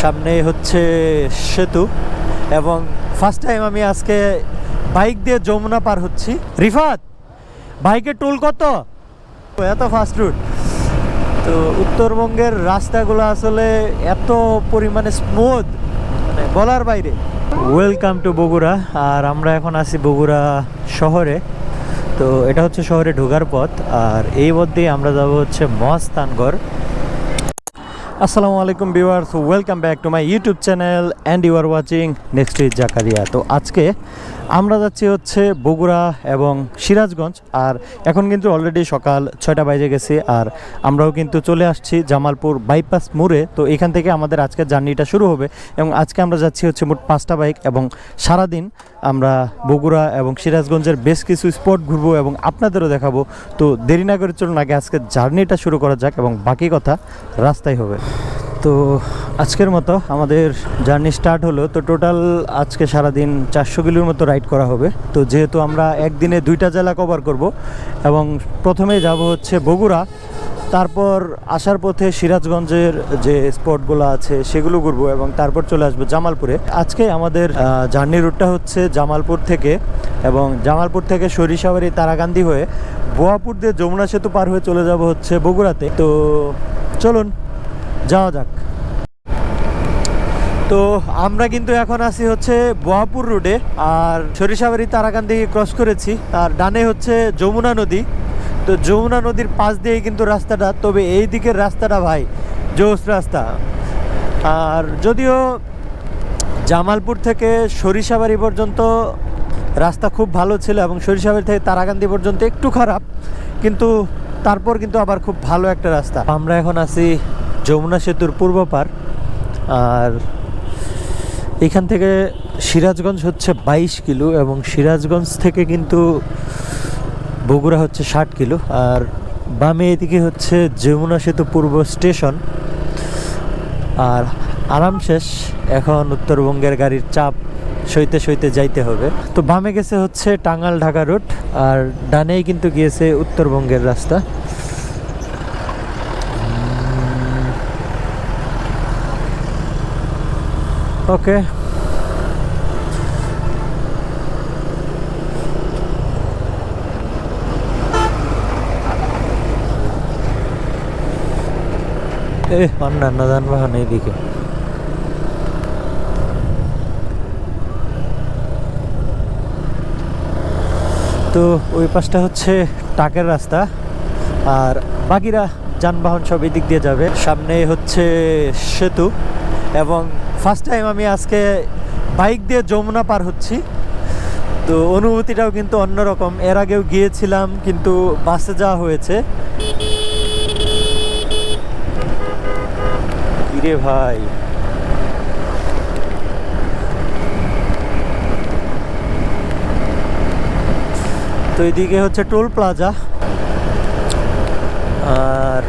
সামনে হচ্ছে সেতু এবং ফার্স্ট টাইম আমি আজকে বাইক দিয়ে যমুনা পার হচ্ছি। রিফাত বাইকের টোল কত? এত ফাস্ট রুট তো উত্তরবঙ্গের রাস্তাগুলো আসলে এত পরিমাণে স্মুথ মানে বলার বাইরে। ওয়েলকাম টু বগুড়া, আর আমরা এখন আছি বগুড়া শহরে। তো এটা হচ্ছে শহরে ঢোকার পথ, আর এই পথ দিয়ে আমরা যাব হচ্ছে মহাস্থানগড় আসসালামু আলাইকুম viewers welcome back to my YouTube channel and you are watching next is Zakaria তো আজকে আমরা যাচ্ছি হচ্ছে বগুড়া এবং সিরাজগঞ্জ, আর এখন কিন্তু অলরেডি সকাল ছয়টা বাজে গেছে, আর আমরাও কিন্তু চলে আসছি জামালপুর বাইপাস মোড়ে। তো এখান থেকে আমাদের আজকের জার্নিটা শুরু হবে, এবং আজকে আমরা যাচ্ছি হচ্ছে মোট পাঁচটা বাইক এবং সারাদিন আমরা বগুড়া এবং সিরাজগঞ্জের বেশ কিছু স্পট ঘুরবো এবং আপনাদেরও দেখাবো। তো দেরি না করে চলুন, আগে আজকের জার্নিটা শুরু করা যাক, এবং বাকি কথা রাস্তায় হবে। তো আজকের মতো আমাদের জার্নি স্টার্ট হলো। তো টোটাল আজকে সারাদিন চারশো কিলোর মতো রাইড করা হবে। তো যেহেতু আমরা একদিনে দুইটা জেলা কভার করব এবং প্রথমে যাব হচ্ছে বগুড়া। তারপর আসার পথে সিরাজগঞ্জের যে স্পটগুলো আছে সেগুলো ঘুরবো এবং তারপর চলে আসব জামালপুরে। আজকে আমাদের জার্নি রুটটা হচ্ছে জামালপুর থেকে এবং জামালপুর থেকে সরিষাবাড়ি তারাকান্দি হয়ে বোয়াপুর দিয়ে যমুনা সেতু পার হয়ে চলে যাব হচ্ছে বগুড়াতে। তো চলুন যাওয়া যাক। তো আমরা কিন্তু এখন আছি হচ্ছে বোয়াপুর রোডে, আর সরিষাবাড়ি তারাকান্দি ক্রস করেছি, আর ডানে হচ্ছে যমুনা নদী। তো যমুনা নদীর পাশ দিয়েই কিন্তু রাস্তাটা, তবে এই দিকের রাস্তাটা ভাই জোস রাস্তা। আর যদিও জামালপুর থেকে সরিষাবাড়ি পর্যন্ত রাস্তা খুব ভালো ছিল এবং সরিষাবাড়ি থেকে তারাকান্দি পর্যন্ত একটু খারাপ, কিন্তু তারপর কিন্তু আবার খুব ভালো একটা রাস্তা। আমরা এখন আছি যমুনা সেতুর পূর্ব পার, আর এখান থেকে সিরাজগঞ্জ হচ্ছে বাইশ কিলো এবং সিরাজগঞ্জ থেকে কিন্তু বগুড়া হচ্ছে ষাট কিলো, আর বামে এদিকে হচ্ছে যমুনা সেতু পূর্ব স্টেশন, আর আরাম শেষ এখন উত্তরবঙ্গের গাড়ির চাপ সইতে সইতে যাইতে হবে। তো বামে গেছে হচ্ছে টাঙ্গাল ঢাকা রোড, আর ডানেই কিন্তু গিয়েছে উত্তরবঙ্গের রাস্তা। ওকে এ অন্যান্য যানবাহন এইদিকে। তো ওই পাশটা হচ্ছে টাকের রাস্তা, আর বাকিরা যানবাহন সব এদিক দিয়ে যাবে। সামনে হচ্ছে সেতু এবং ফার্স্ট টাইম আমি আজকে বাইক দিয়ে যমুনা পার হচ্ছি। তো অনুভূতিটাও কিন্তু অন্যরকম। এর আগেও গিয়েছিলাম, কিন্তু বাসে যাওয়া হয়েছে। কিরে ভাই? তো এদিকে হচ্ছে টোল প্লাজা। আর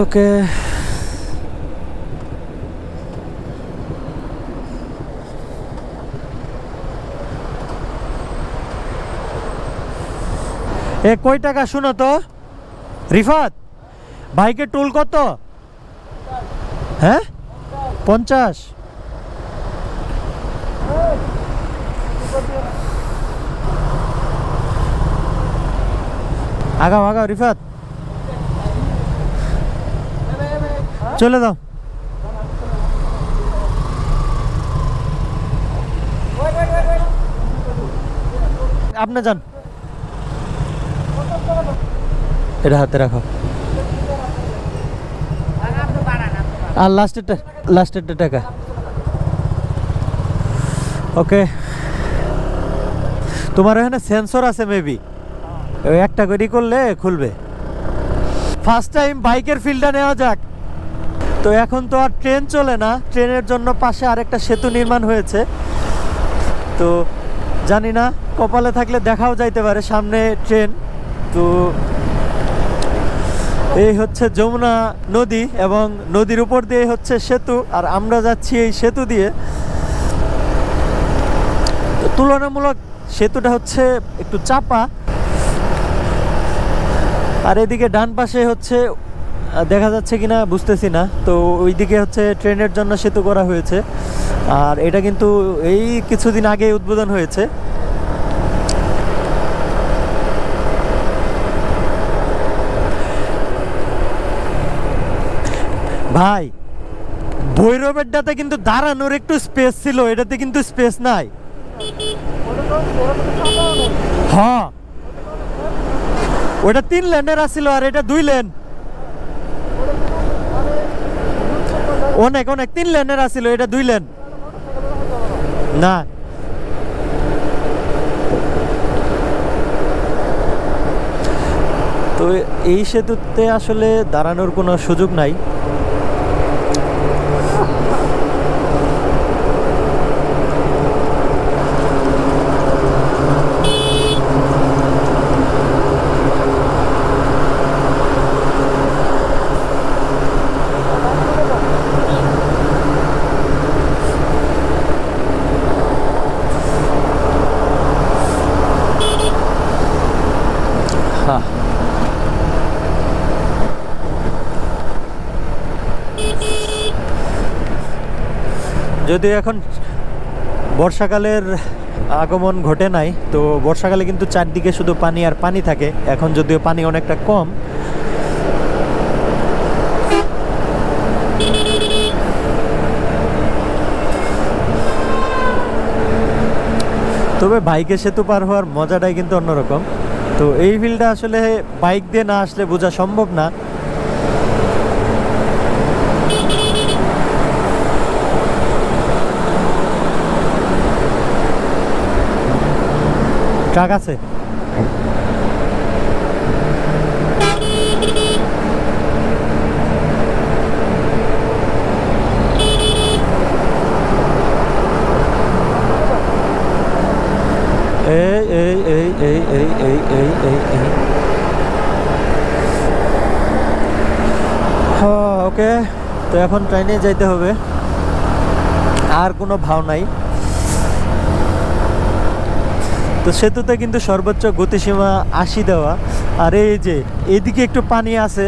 ওকে এ কই টাকা শুনো তো? রিফাত বাইকের টোল কত? হ্যাঁ? পঞ্চাশ। আগাও আগাও, রিফাত। চলে দাও আপনি যান। এটা হাতে রাখো। আর লাস্টেরটা লাস্টেরটা টাকা। ওকে তোমার এখানে সেন্সর আছে মেবি একটা করে করলে খুলবে। ফার্স্ট টাইম বাইকের ফিল্ডটা নেওয়া যাক। তো এখন তো আর ট্রেন চলে না, ট্রেনের জন্য পাশে আরেকটা সেতু নির্মাণ হয়েছে। তো জানি না, কপালে থাকলে দেখাও যাইতে পারে সামনে ট্রেন। তো এই হচ্ছে যমুনা নদী এবং নদীর উপর দিয়ে হচ্ছে সেতু, আর আমরা যাচ্ছি এই সেতু দিয়ে। তুলনামূলক সেতুটা হচ্ছে একটু চাপা। আর এদিকে ডান পাশে হচ্ছে দেখা যাচ্ছে কিনা বুঝতেছি না। তো ওইদিকে হচ্ছে ট্রেনের জন্য সেতু করা হয়েছে। আর এটা কিন্তু এই কিছুদিন আগে উদ্বোধন হয়েছে। ভাই ভৈরবেরটাতে কিন্তু দাঁড়ানোর একটু স্পেস ছিল, এটাতে কিন্তু স্পেস নাই। হ্যাঁ। ওটা তিন লেনের আসছিল আর এটা দুই লেন। অনেক অনেক, তিন লেনের আছিল, এটা দুই লেন। না। তো এই সেতুতে আসলে দাঁড়ানোর কোনো সুযোগ নাই। যদিও এখন বর্ষাকালের আগমন ঘটে নাই, তো বর্ষাকালে কিন্তু চারদিকে শুধু পানি আর পানি থাকে। এখন যদিও পানি অনেকটা কম। তবে বাইকে সেতু পার হওয়ার মজাটাই কিন্তু অন্যরকম। তো এই ফিলটা আসলে বাইক দিয়ে না আসলে বোঝা সম্ভব না। ট্রাক আছে? এই এই এই এই এই এই এই এই এই। ওকে। তো এখন ট্রেনে যাইতে হবে। আর কোনো ভাও নাই। তো সেতুতে কিন্তু সর্বোচ্চ গতিসীমা আশি দেওয়া। আর এই যে, এদিকে একটু পানি আছে,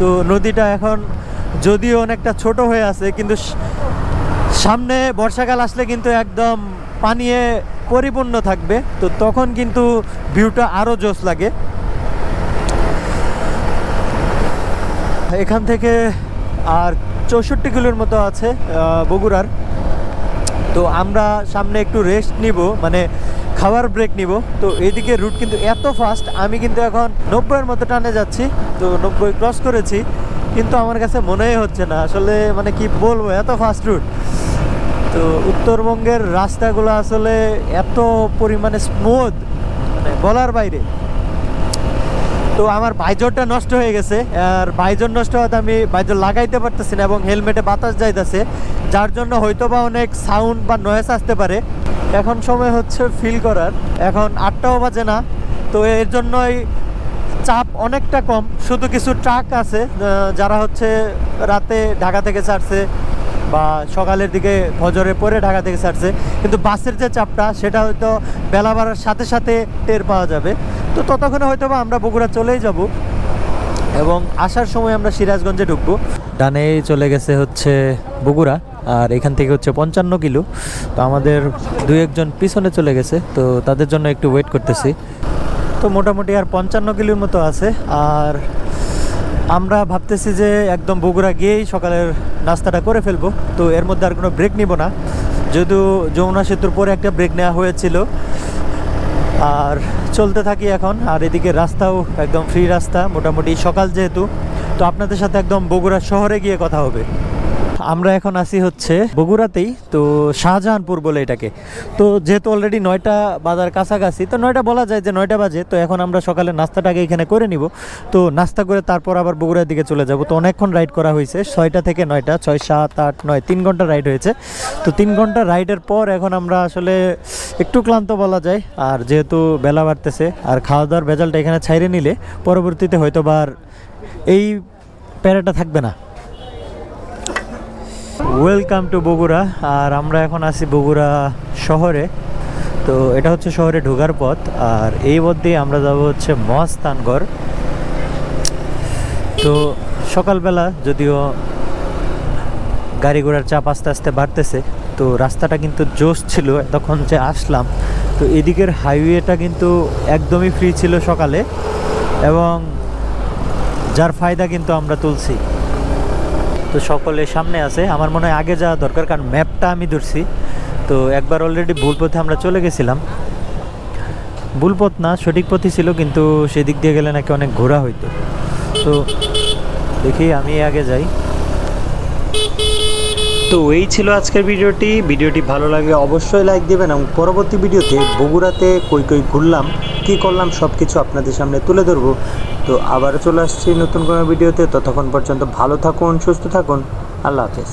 তো নদীটা এখন যদিও অনেকটা ছোট হয়ে আছে, কিন্তু সামনে বর্ষাকাল আসলে কিন্তু একদম পানিয়ে পরিপূর্ণ থাকবে। তো তখন কিন্তু ভিউটা আরও জোশ লাগে। এখান থেকে আর চৌষট্টি কিলোর মতো আছে বগুড়ার। তো আমরা সামনে একটু রেস্ট নিব মানে খাওয়ার ব্রেক নিব। তো এইদিকে রুট কিন্তু এত ফাস্ট আমি কিন্তু এখন নব্বইয়ের মতো টানে যাচ্ছি। তো নব্বই ক্রস করেছি, কিন্তু আমার কাছে মনেই হচ্ছে না। আসলে মানে কি বলব, এত ফাস্ট রুট তো উত্তরবঙ্গের রাস্তাগুলো আসলে এত পরিমাণে স্মুথ মানে বলার বাইরে। তো আমার বাইজরটা নষ্ট হয়ে গেছে, আর বাইজর নষ্ট হওয়াতে আমি বাইজর লাগাইতে পারতেছি না এবং হেলমেটে বাতাস যাইতেছে, যার জন্য হয়তো বা অনেক সাউন্ড বা নয়েস আসতে পারে। এখন সময় হচ্ছে ফিল করার, এখন আটটাও বাজে না, তো এর জন্যই চাপ অনেকটা কম, শুধু কিছু ট্রাক আছে যারা হচ্ছে রাতে ঢাকা থেকে ছাড়ছে বা সকালের দিকে ফজরে পরে ঢাকা থেকে ছাড়ছে, কিন্তু বাসের যে চাপটা, সেটা হয়তো বেলা বাড়ার সাথে সাথে টের পাওয়া যাবে। তো ততক্ষণে হয়তো বা আমরা বগুড়া চলেই যাব। এবং আসার সময় আমরা সিরাজগঞ্জে ঢুকবো। ডানে চলে গেছে হচ্ছে বগুড়া, আর এখান থেকে হচ্ছে পঞ্চান্ন কিলো। তো আমাদের দু একজন পিছনে চলে গেছে, তো তাদের জন্য একটু ওয়েট করতেছি। তো মোটামুটি আর পঞ্চান্ন কিলোর মতো আছে, আর আমরা ভাবতেছি যে একদম বগুড়া গিয়েই সকালের নাস্তাটা করে ফেলব। তো এর মধ্যে আর কোনো ব্রেক নিব না। যেহেতু যমুনা সেতুর পরে একটা ব্রেক নেওয়া হয়েছিল আর চলতে থাকি এখন, আর এদিকে রাস্তাও একদম ফ্রি রাস্তা, মোটামুটি সকাল যেহেতু, তো আপনাদের সাথে একদম বগুড়া শহরে গিয়ে কথা হবে। আমরা এখন আসি হচ্ছে বগুড়াতেই, তো শাহজাহানপুর বলে এটাকে। তো যেহেতু অলরেডি নয়টা বাজার কাছাকাছি, তো নয়টা বলা যায় যে নয়টা বাজে, তো এখন আমরা সকালে নাস্তাটাকে এখানে করে নিব। তো নাস্তা করে তারপর আবার বগুড়ার দিকে চলে যাব। তো অনেকক্ষণ রাইড করা হয়েছে, ছয়টা থেকে নয়টা, ছয়, সাত, আট, নয়, তিন ঘণ্টা রাইড হয়েছে। তো তিন ঘণ্টা রাইডের পর এখন আমরা আসলে একটু ক্লান্ত বলা যায়, আর যেহেতু বেলা বাড়তেছে, আর খাওয়া দাওয়ার ভেজালটা এখানে ছাইরে নিলে পরবর্তীতে হয়তো বা এই প্যারাটা থাকবে না। ওয়েলকাম টু বগুড়া, আর আমরা এখন আছি বগুড়া শহরে। তো এটা হচ্ছে শহরে ঢোকার পথ, আর এই পথ দিয়ে আমরা যাব হচ্ছে মহাস্থানগড় তো সকালবেলা যদিও গাড়ি ঘোড়ার চাপ আস্তে আস্তে বাড়তেছে, তো রাস্তাটা কিন্তু জোশ ছিল তখন যে আসলাম। তো এদিকের হাইওয়েটা কিন্তু একদমই ফ্রি ছিল সকালে, এবং যার ফায়দা কিন্তু আমরা তুলছি। তো সকলে সামনে আছে। আমার মনে হয় আগে যাওয়া দরকার, কারণ ম্যাপটা আমি ধরছি। তো একবার অলরেডি ভুল পথে আমরা চলে গেছিলাম। ভুল পথ না, সঠিক পথই ছিল, কিন্তু সেদিক দিয়ে গেলে নাকি অনেক ঘোরা হইতো। তো দেখি আমি আগে যাই। তো এই ছিল আজকের ভিডিওটি। ভিডিওটি ভালো লাগে অবশ্যই লাইক দেবেন এবং পরবর্তী ভিডিওতে বগুড়াতে কই কই ঘুরলাম, কী করলাম সব কিছু আপনাদের সামনে তুলে ধরবো। তো আবারও চলে আসছি নতুন কোনো ভিডিওতে। ততক্ষণ পর্যন্ত ভালো থাকুন, সুস্থ থাকুন। আল্লাহ হাফেজ।